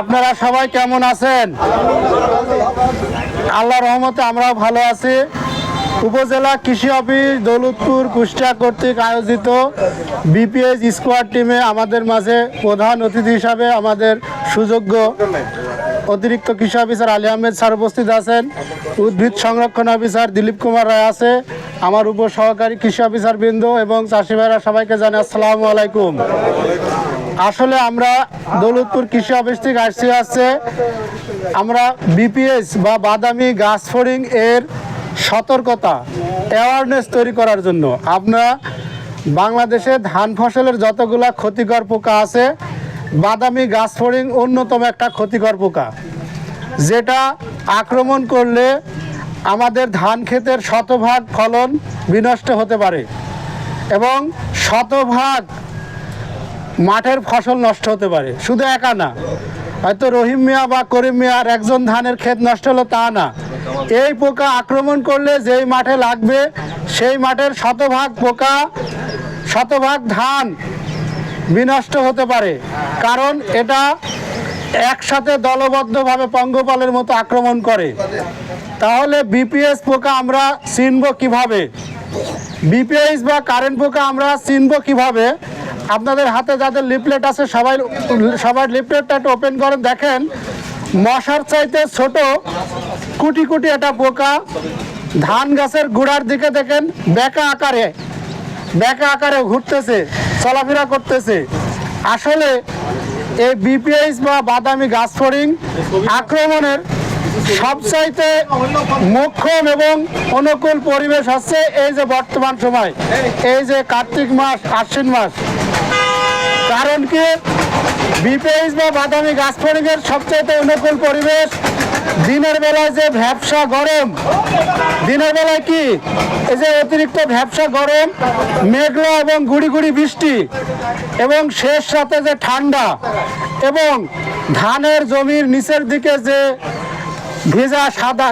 আপনারা সবাই কেমন আছেন? আল্লাহ রহমতে আমরাও ভালো আছি। উপজেলা কৃষি অফিস দৌলতপুর কুষ্টিয়া কর্তৃক আয়োজিত বিপিএস স্কোয়াড টিমে আমাদের মাঝে প্রধান অতিথি হিসাবে আমাদের সুযোগ্য অতিরিক্ত কৃষি অফিসার আলী আহমেদ স্যার উপস্থিত আছেন। উদ্ভিদ সংরক্ষণ অফিসার দিলীপ কুমার রায় আছে। আমার উপ সহকারী কৃষি অফিসার বৃন্দ এবং চাষি ভাইরা সবাইকে জানাই আসসালামু আলাইকুম। আসলে আমরা দৌলতপুর কৃষি অফিস থেকে আসছি আসছে আমরা বিপিএস বা বাদামি গাছ ফড়িং এর সতর্কতা অ্যাওয়ারনেস তৈরি করার জন্য। আমরা বাংলাদেশে ধান ফসলের যতগুলা ক্ষতিকর পোকা আছে, বাদামি গাছ ফড়িং অন্যতম একটা ক্ষতিকর পোকা, যেটা আক্রমণ করলে আমাদের ধান ক্ষেতের শতভাগ ফলন বিনষ্ট হতে পারে এবং শতভাগ মাঠের ফসল নষ্ট হতে পারে। শুধু একা না, হয়তো রহিম মিয়া বা করিম মিয়ার একজন ধানের ক্ষেত নষ্ট হলো তা না। এই পোকা আক্রমণ করলে যেই মাঠে লাগবে, সেই মাঠের শতভাগ পোকা, শতভাগ ধান বিনষ্ট হতে পারে। কারণ এটা একসাথে দলবদ্ধভাবে পঙ্গপালের মতো আক্রমণ করে। তাহলে বিপিএস পোকা আমরা চিনব কীভাবে? বিপিএস বা কারেন্ট পোকা আমরা চিনব কীভাবে? আপনাদের হাতে যাদের লিফলেট আছে, সবাই সবার লিফলেটটা একটু ওপেন করেন। দেখেন, মশার চাইতে ছোট, কুটি কুটি একটা পোকা। ধান গাছের গোড়ার দিকে দেখেন, বেকা আকারে বেকা আকারে ঘুরতেছে, চলাফেরা করতেছে। আসলে এই বিপিএস বা বাদামি গাছ ফড়িং আক্রমণের সবচাইতে মোক্ষম এবং অনুকূল পরিবেশ হচ্ছে এই যে বর্তমান সময়, এই যে কার্তিক মাস, আশ্বিন মাস। কারণ কি বিপিএস বা বাদামি গাছ ফড়িংয়ের সবচাইতে অনুকূল পরিবেশ। দিনের বেলায় যে ভ্যাবসা গরম, দিনের বেলায় কি? এই যে অতিরিক্ত ভ্যাবসা গরম, মেঘলা এবং গুড়ি গুড়ি বৃষ্টি, এবং শেষ সাথে যে ঠান্ডা, এবং ধানের জমির নিচের দিকে যে ভিজা সাদা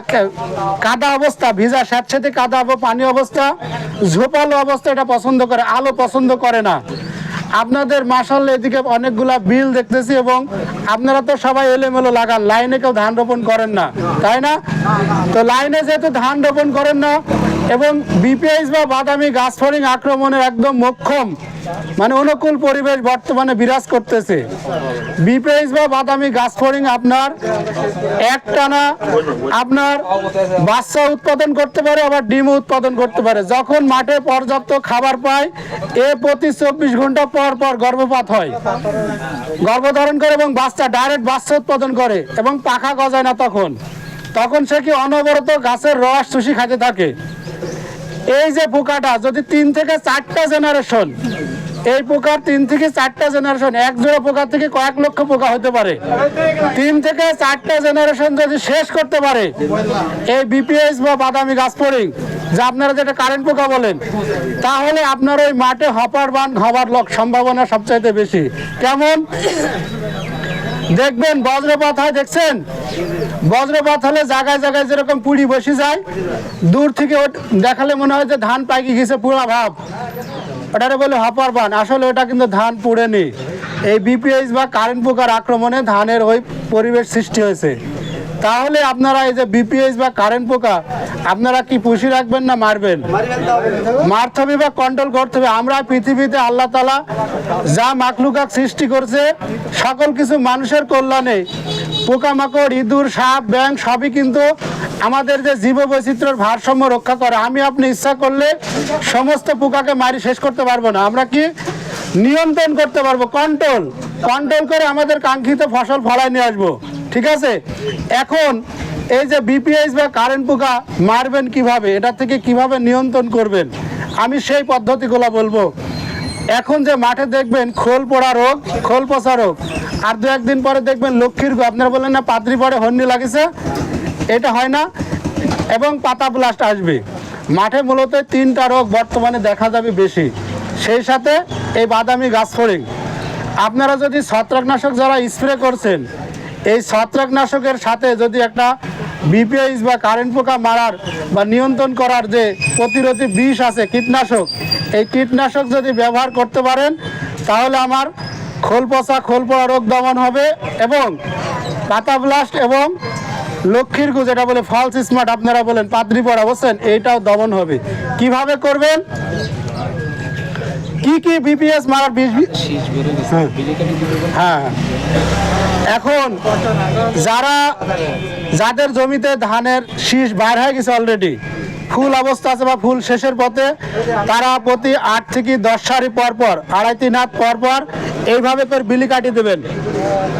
কাদা অবস্থা, ভেজা স্যাঁতস্যাঁতে কাদা পানি অবস্থা, ঝোপালো অবস্থা এটা পছন্দ করে, আলো পছন্দ করে না। আপনাদের মাসাল এদিকে অনেকগুলা বিল দেখতেছি এবং আপনারা তো সবাই এলোমেলো লাগান, লাইনে কেউ ধান রোপণ করেন না, তাই না? তো লাইনে যেহেতু ধান রোপণ করেন না এবং বিপিএস বা বাদামি গাছ ফড়িং আক্রমণের একদম মোক্ষম মানে অনুকূল পরিবেশ বর্তমানে বিরাজ করতেছে। বিপিএস বা বাদামি গাছ ফড়িং আপনার একটানা আপনার বাচ্চা উৎপাদন করতে পারে, আবার ডিম উৎপাদন করতে পারে। যখন মাঠে পর্যাপ্ত খাবার পায়, এ প্রতি চব্বিশ ঘণ্টা পর পর গর্ভপাত হয়। গর্ভধারণ করে এবং বাচ্চা ডাইরেক্ট বাচ্চা উৎপাদন করে এবং পাখা গজায় না তখন। তখন সে কি অনবরত গাছের রস চুষি খাতে থাকে? এই যে পোকাটা, যদি তিন থেকে চারটা জেনারেশন এই পোকার তিন থেকে চারটা জেনারেশন এক জোড়া পোকা থেকে কয়েক লক্ষ পোকা হতে পারে। তিন থেকে চারটা জেনারেশন যদি শেষ করতে পারে, এই বিপিএস বা বাদামি গাছ ফড়িং যা আপনারা যেটা কারেন্ট পোকা বলেন, তাহলে আপনার ওই মাঠে হপার বান হবার লক সম্ভাবনা সবচাইতে বেশি। কেমন? দেখবেন বজ্রপাত হয়, দেখছেন? বজ্রপাত হলে জায়গায় জায়গায় যেরকম পুড়ি বসে যায়, দূর থেকে দেখালে মনে হয় যে ধান পাইকি গেছে পুরা ভাব। ওটারে বলে হপার বান। আসলে ওটা কিন্তু ধান পুড়েনি। এই বিপিএস বা কারেন্ট পোকার আক্রমণে ধানের ওই পরিবেশ সৃষ্টি হয়েছে। তাহলে আপনারা এই যে বিপিএস বা কারেন্ট পোকা, আপনারা কি পুষি রাখবেন না মারবেন? মারতে হবে বা কন্ট্রোল করতে হবে। আমরা পৃথিবীতে আল্লাহ তালা যা মাকলুকাক সৃষ্টি করছে, সকল কিছু মানুষের কল্যাণে পোকামাকড়, ইঁদুর, সাপ ব্যাং সবই কিন্তু আমাদের যে জীব বৈচিত্র্যের ভারসাম্য রক্ষা করে। আমি আপনি ইচ্ছা করলে সমস্ত পোকাকে মারি শেষ করতে পারব না। আমরা কি নিয়ন্ত্রণ করতে পারব? কন্ট্রোল কন্ট্রোল করে আমাদের কাঙ্ক্ষিত ফসল ফলায় নিয়ে আসব। ঠিক আছে? এখন এই যে বিপিএস বা কারেন্ট পোকা মারবেন কীভাবে? এটা থেকে কীভাবে নিয়ন্ত্রণ করবেন? আমি সেই পদ্ধতিগুলো বলব। এখন যে মাঠে দেখবেন খোল পড়া রোগ, খোল পচা রোগ। আর দু একদিন পরে দেখবেন লক্ষ্মীর আপনারা বললেন না পাত্রি পরে হন্নি লাগিছে? এটা হয় না। এবং পাতা ব্লাস্ট আসবে। মাঠে মূলত তিনটা রোগ বর্তমানে দেখা যাবে বেশি। সেই সাথে এই বাদামি গাছ ফড়িং আপনারা যদি ছত্রাকনাশক যারা স্প্রে করছেন এই ছত্রাকনাশকের সাথে যদি একটা বিপিএইচ বা কারেন্ট পোকা মারার বা নিয়ন্ত্রণ করার যে প্রতিরোধী বিষ আছে কীটনাশক এই কীটনাশক যদি ব্যবহার করতে পারেন তাহলে আমার খোল পচা খোল পড়া রোগ দমন হবে এবং পাতা ব্লাস্ট এবং লক্ষ্মীর গু যেটা বলে ফলস স্মার্ট আপনারা বলেন পাদ্রি পড়া বলছেন এইটাও দমন হবে। কীভাবে করবেন? কি কি বিপিএস মারার বিষ হ্যাঁ। এখন যারা, যাদের জমিতে ধানের শীষ বাইর হয়ে গেছে অলরেডি ফুল অবস্থা আছে বা ফুল শেষের পথে, তারা প্রতি আট থেকে দশ সারি পর পর, আড়াই তিন হাত পর পর এইভাবে করে বিলি কাটি দেবেন।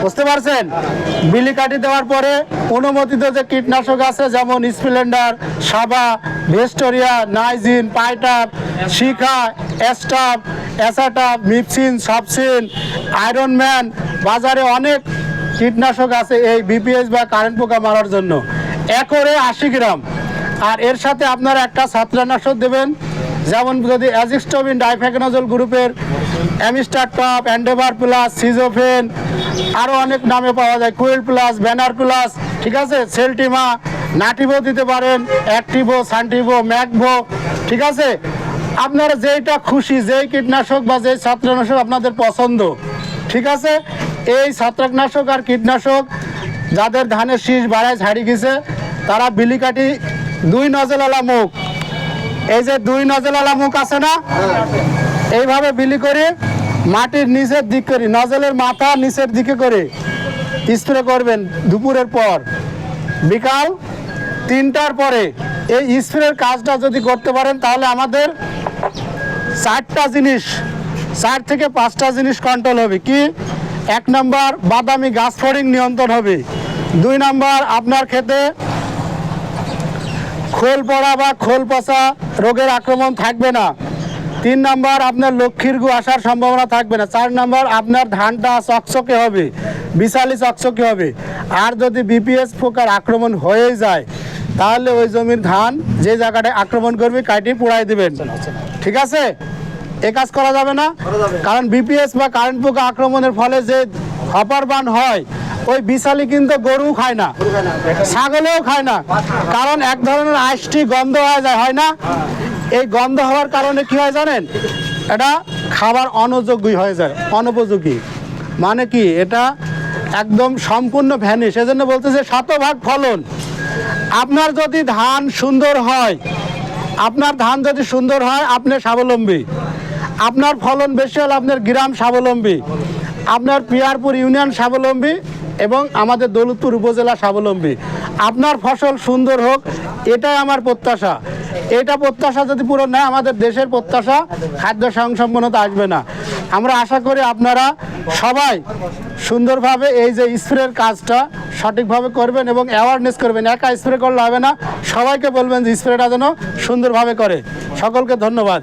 বুঝতে পারছেন? বিলি কাটি দেওয়ার পরে অনুমোদিত যে কীটনাশক আছে, যেমন স্প্লেন্ডার, সাবা, ভেস্টোরিয়া, নাইজিন পাইটাপ শিখা এস্টাপ অ্যাসাটাপ মিপসিন, সাবসিন, আয়রন ম্যান, বাজারে অনেক কীটনাশক আছে এই বিপিএস বা কারেন্ট পোকা মারার জন্য। একরে আশি গ্রাম। আর এর সাথে আপনারা একটা ছাত্রানাশক দেবেন। যেমন যদি অ্যাজিস্টোবিন ডাইফেকনাজল গ্রুপের অ্যামিস্টার টপ, অ্যান্ডেভার প্লাস, সিজোফেন আরও অনেক নামে পাওয়া যায়। কুয়েল প্লাস, ব্যানার প্লাস, ঠিক আছে? সেলটিমা, নাটিভো দিতে পারেন, অ্যাক্টিভো, সান্টিভো, ম্যাকভো, ঠিক আছে? আপনারা যেইটা খুশি, যেই কীটনাশক বা যেই ছত্রাকনাশক আপনাদের পছন্দ, ঠিক আছে? এই ছত্রাকনাশক আর কীটনাশক যাদের ধানের শীষ বাড়ায় ছাড়ি গেছে, তারা বিলিকাটি দুই নজলালা মুখ। এই যে দুই নজলালা মুখ আছে না, এইভাবে বিলি করে মাটির নিচের দিক করে, নজলের মাথা নিচের দিকে করে স্প্রে করবেন দুপুরের পর। বিকাল তিনটার পরে এই স্প্রের কাজটা যদি করতে পারেন, তাহলে আমাদের চারটা জিনিস, চার থেকে পাঁচটা জিনিস কন্ট্রোল হবে। কি? এক নম্বর বাদামি গাছ ফড়িং নিয়ন্ত্রণ হবে। দুই নম্বর আপনার ক্ষেতে খোল পড়া বা খোল পচা রোগের আক্রমণ থাকবে না। তিন নাম্বার আপনার লক্ষ্মীর গু আসার সম্ভাবনা থাকবে না। চার নাম্বার আপনার ধানটা চকচকে হবে বিশালি চকচকে হবে। আর যদি বিপিএস পোকার আক্রমণ হয়ে যায়, তাহলে ওই জমির ধান যে জায়গাটায় আক্রমণ করবে কাটি পুড়াই দিবেন। ঠিক আছে? এ কাজ করা যাবে না। কারণ বিপিএস বা কারেন্ট পোকা আক্রমণের ফলে যে হপার বান হয় ওই বিশালি কিন্তু গরু খায় না ছাগলেও খায় না। কারণ এক ধরনের আইসটি গন্ধ হয়ে যায় হয় না? এই গন্ধ হওয়ার কারণে কি হয় জানেন? এটা খাবার অনুযোগ্যই হয়ে যায় অনুপযোগী। মানে কি? এটা একদম সম্পূর্ণ ভ্যানিশ এজন্য বলতেছে শতভাগ ফলন। আপনার যদি ধান সুন্দর হয় আপনার ধান যদি সুন্দর হয় আপনি স্বাবলম্বী। আপনার ফলন বেশি হলে আপনার গ্রাম স্বাবলম্বী, আপনার পিয়ারপুর ইউনিয়ন স্বাবলম্বী এবং আমাদের দৌলতপুর উপজেলা স্বাবলম্বী। আপনার ফসল সুন্দর হোক, এটাই আমার প্রত্যাশা। এটা প্রত্যাশা যদি পূরণ হয়, আমাদের দেশের প্রত্যাশা খাদ্য সংসম্পন্নতা আসবে না। আমরা আশা করি আপনারা সবাই সুন্দরভাবে এই যে স্প্রের কাজটা সঠিকভাবে করবেন এবং অ্যাওয়ারনেস করবেন। একা স্প্রে করলে হবে না। সবাইকে বলবেন যে স্প্রেটা যেন সুন্দরভাবে করে। সকলকে ধন্যবাদ।